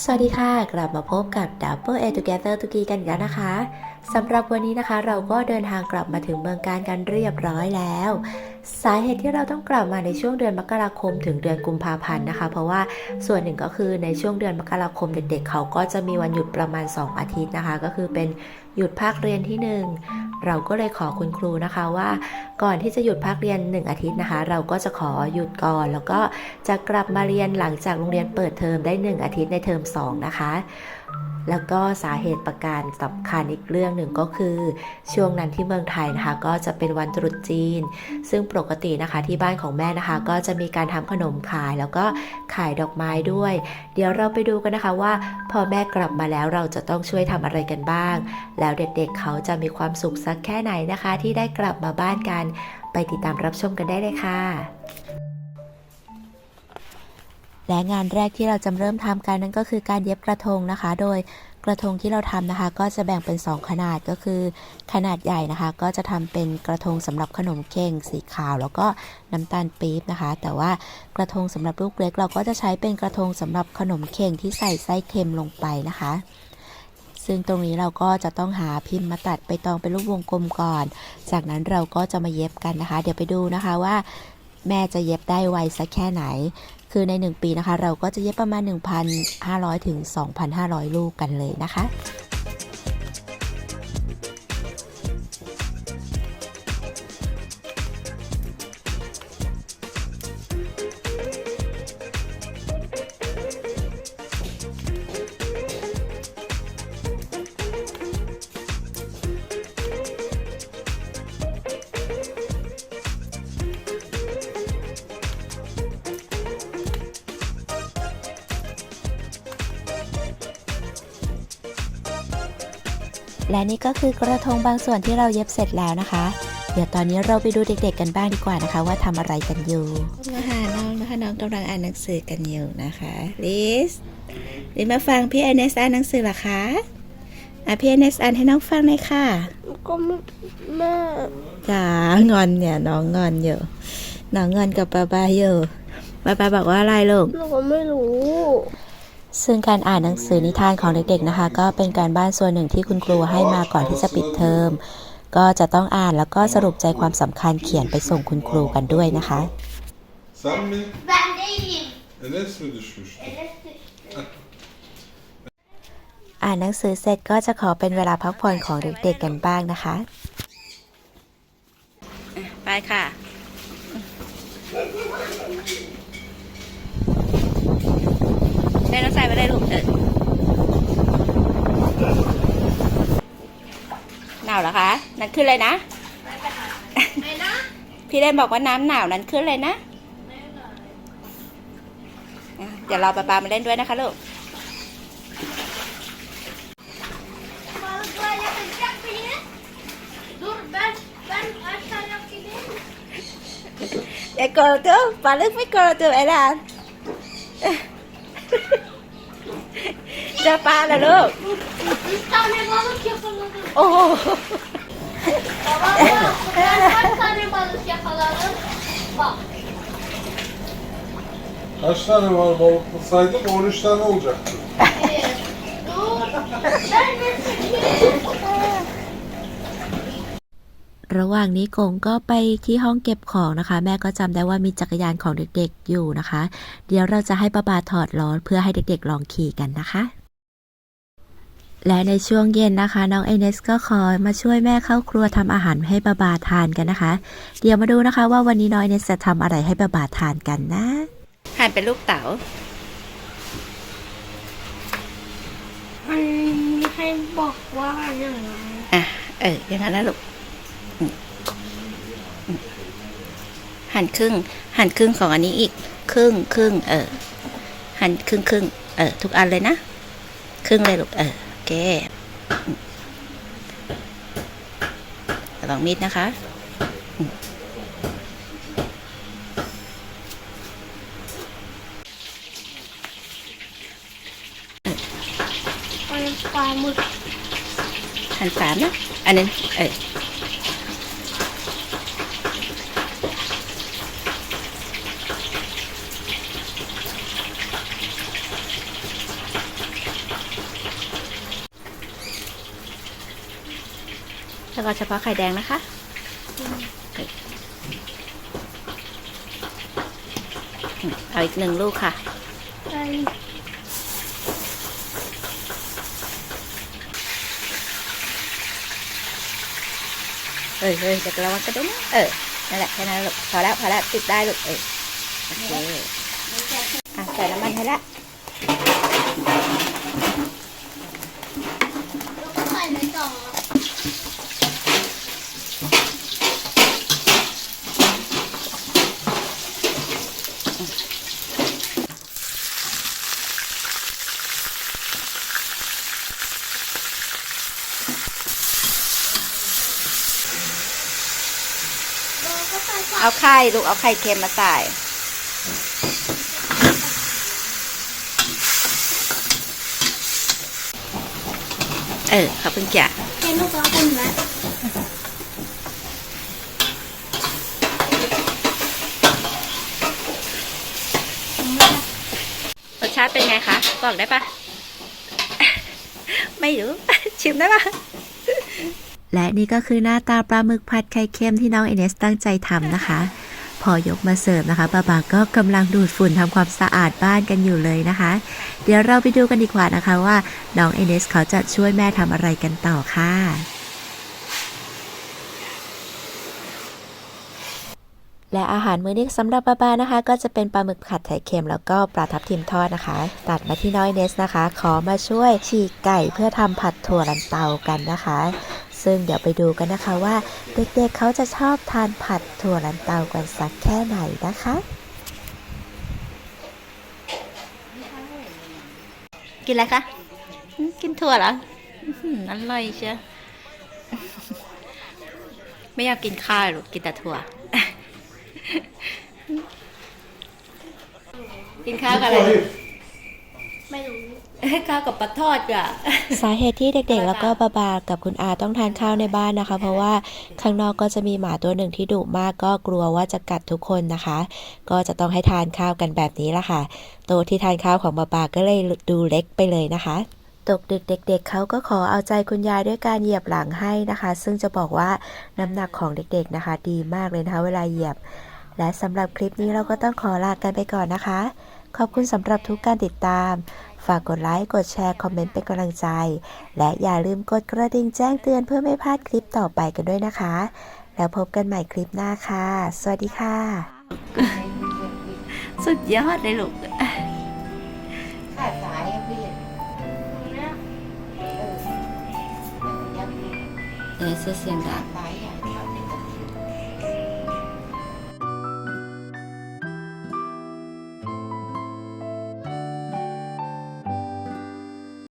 สวัสดีค่ะ กลับมาพบกับ Double A Together ตุกีกันอีกแล้วนะคะสำหรับวันนี้นะคะเราก็เดินทางกลับมาถึงเมืองการกันเรียบร้อยแล้ว สาเหตุที่เราต้องกลับมาในช่วงเดือนมกราคมถึงเดือนกุมภาพันธ์นะคะ เพราะว่าส่วนหนึ่งก็คือในช่วงเดือนมกราคมเด็กๆ เขาก็จะมีวันหยุดประมาณ 2 อาทิตย์นะคะ ก็คือเป็นหยุดภาคเรียนที่ 1 เราก็เลยขอคุณครูนะคะว่า ก่อนที่จะหยุดพักเรียน 1 อาทิตย์นะคะ เราก็จะขอหยุดก่อน แล้วก็จะกลับมาเรียนหลังจากโรงเรียนเปิดเทอมได้ 1 อาทิตย์ในเทอม2นะคะ แล้วก็สาเหตุประการสำคัญอีกเรื่องหนึ่งก็คือ ช่วงนั้นที่เมืองไทยนะคะ ก็จะเป็นวันตรุษจีน ซึ่งปกตินะคะที่บ้านของแม่นะคะ ก็จะมีการทำขนมขายแล้วก็ขายดอกไม้ด้วย เดี๋ยวเราไปดูกันนะคะว่า พอแม่กลับมาแล้วเราจะต้องช่วยทำอะไรกันบ้าง แล้วเด็กๆเขาจะมีความสุขสักแค่ไหนนะคะ ที่ได้กลับมาบ้านกัน ไปติดตามรับชมกันได้เลยค่ะ และงานแรกที่เราจะเริ่มทำกันนั่นก็คือการเย็บกระทงนะคะ โดยกระทงที่เราทำนะคะ ก็จะแบ่งเป็น 2 ขนาดก็คือ ขนาดใหญ่นะคะ ก็จะทำเป็นกระทงสำหรับขนมเค้งสีขาว แล้วก็น้ำตาลปี๊บนะคะ แต่ว่ากระทงสำหรับลูกเล็ก เราก็จะใช้เป็นกระทงสำหรับขนมเค้งที่ใส่ไส้เค็มลงไปนะคะซึ่งตรงนี้เราก็จะต้องหาพิมพ์มาตัดไปตองเป็นรูปวงกลมก่อน จากนั้นเราก็จะมาเย็บกันนะคะ เดี๋ยวไปดูนะคะว่า แม่จะเย็บได้ไวสักแค่ไหน คือใน 1 ปีนะคะ เราก็จะเย็บประมาณ 1,500 ถึง 2,500 ลูกกันเลยนะคะ และนี่ก็คือกระทงบางส่วนที่เราเย็บเสร็จแล้วนะคะ เดี๋ยวตอนนี้เราไปดูเด็กๆกันบ้างดีกว่านะคะ ว่าทำอะไรกันอยู่มาหาน้องนะคะน้องกำลังอ่านหนังสือกันอยู่นะคะลิสลิสมาฟังพี่ไอเนสอ่านหนังสือเหรอคะอะพี่ไอเนสอ่านให้น้องฟังหน่อยค่ะก็ไม่แม่จ๋างอนเนี่ยน้องงอนอยู่น้องงอนกับป้าป้าอยู่ป้าป้าบอกว่าอะไรลูกหนูก็ไม่รู้ ซึ่งการอ่านหนังสือนิทานของเด็กๆนะคะ ก็เป็นการบ้านส่วนหนึ่งที่คุณครูให้มาก่อนที่จะปิดเทอม ก็จะต้องอ่านแล้วก็สรุปใจความสำคัญเขียนไปส่งคุณครูกันด้วยนะคะ Sen mi? Ben değilim. Enes mi düşmüştü? อ่านหนังสือเสร็จก็จะขอเป็นเวลาพักผ่อนของเด็กๆกันบ้างนะคะ ไปค่ะ ได้น้องใส่ไปได้ลูกเออหนาวเหรอคะ นั่นขึ้นเลยนะไม่นะ พี่เล่นบอกว่าน้ำหนาวนั้นขึ้นเลยนะอะเดี๋ยวเราปาปามาเล่นด้วยนะคะลูก Balıkla yapacak mıyız? Dur ben ben aşağıya gideyim. อย่าโกรธตัวปลาลึกไม่โกรธตัวไอ้หลาน จะปลาเหรอลูก Üç tane balık yakaladım. โอ้โห Baba ben kaç tane balık yakaladım? Bak. Kaç tane var balıklı saydım? 13 tane olacaktı. Bir, dur. Ben de sekiz. ระหว่างนี้กงก็ไปที่ห้องเก็บของนะคะ แม่ก็จำได้ว่ามีจักรยานของเด็กๆอยู่นะคะ เดี๋ยวเราจะให้ป้าบาถอดล้อเพื่อให้เด็กๆลองขี่กันนะคะและในช่วงเย็นนะคะ น้องไอเนสก็ขอมาช่วยแม่เข้าครัวทำอาหารให้ป้าบาทานกันนะคะ เดี๋ยวมาดูนะคะ ว่าวันนี้น้องไอเนสจะทำอะไรให้ป้าบาทานกันนะหั่นเป็นลูกเต๋ามันมีใครบอกว่าอย่างไรอะเอออย่างนั้นนะลูกอืมอืม หั่นครึ่ง หั่นครึ่งของอันนี้อีก ครึ่งครึ่งเออ หั่นครึ่งครึ่งเออ ทุกอันเลยนะ ครึ่งเลยลูก เออ โอเคอืมระวังมีดนะคะไปปลาหมึกหั่นสามนะ อันนึงเออ ฉพาะเฉพาะไข่แดงนะคะ เอ้ยอืมเอาอีกหนึ่งลูกค่ะไปเอ้ยเอ้ยเดี๋ยวระวังกระเด็นนะเออ นั่นแหละแค่นั้นลูกพอแล้วพอแล้วติดได้ลูกเออโอเคอะใส่น้ำมันให้ละ แล้วก็ใส่ในกล่อง แล้วก็ใส่ฝา เอาไข่ลูกเอาไข่เค็มมาใส่เออขอบคุณจ้ะให้ลูกเราอุ่นไหม รสชาติเป็นไงคะบอกได้ปะไม่รู้ ชิมได้ปะและนี่ก็คือหน้าตาปลาหมึกผัดไข่เค็มที่น้องเอเนสตั้งใจทำนะคะ พอยกมาเสิร์ฟนะคะบาบาก็กำลังดูดฝุ่นทำความสะอาดบ้านกันอยู่เลยนะคะ เดี๋ยวเราไปดูกันดีกว่านะคะว่าน้องเอเนสเขาจะช่วยแม่ทำอะไรกันต่อค่ะ และอาหารมื้อนี้สำหรับบาบานะคะ ก็จะเป็นปลาหมึกผัดไข่เค็มแล้วก็ปลาทับทิมทอดนะคะ ตัดมาที่น้อยเนสนะคะ ขอมาช่วยฉีกไก่เพื่อทำผัดถั่วลันเตากันนะคะ ซึ่งเดี๋ยวไปดูกันนะคะว่า เด็กๆเเขาจะชอบทานผัดถั่วลันเตากันสักแค่ไหนนะคะ กินอะไรคะกินถั่วเหรออื้อหืออร่อยเชียวไม่อยากกินข้าวหรอกกินแต่ถั่ว กินข้าวกับอะไร Hayır. ไม่รู้ ข้าวกับปลาทอดอะ สาเหตุที่เด็กๆ แล้วก็บาบากับคุณอาต้องทานข้าวในบ้านนะคะ เพราะว่าข้างนอกก็จะมีหมาตัวหนึ่งที่ดุมากก็กลัวว่าจะกัดทุกคนนะคะ ก็จะต้องให้ทานข้าวกันแบบนี้ละค่ะ โต๊ะที่ทานข้าวของบาบาก็เลยดูเล็กไปเลยนะคะตกดึกเด็กๆเขาก็ขอเอาใจคุณยายด้วยการเหยียบหลังให้นะคะ ซึ่งจะบอกว่าน้ำหนักของเด็กๆนะคะ ดีมากเลยนะคะ เวลาเหยียบ และสำหรับคลิปนี้เราก็ต้องขอลากันไปก่อนนะคะ ขอบคุณสำหรับทุกการติดตาม ฝากกดไลค์ กดแชร์ คอมเมนต์เป็นกำลังใจ และอย่าลืมกดกระดิ่งแจ้งเตือนเพื่อไม่พลาดคลิปต่อไปกันด้วยนะคะ แล้วพบกันใหม่คลิปหน้าค่ะ สวัสดีค่ะ สุดยอดเลยลูกขาดสายอะพี่นะเออเออยับเออเสียงดังสาย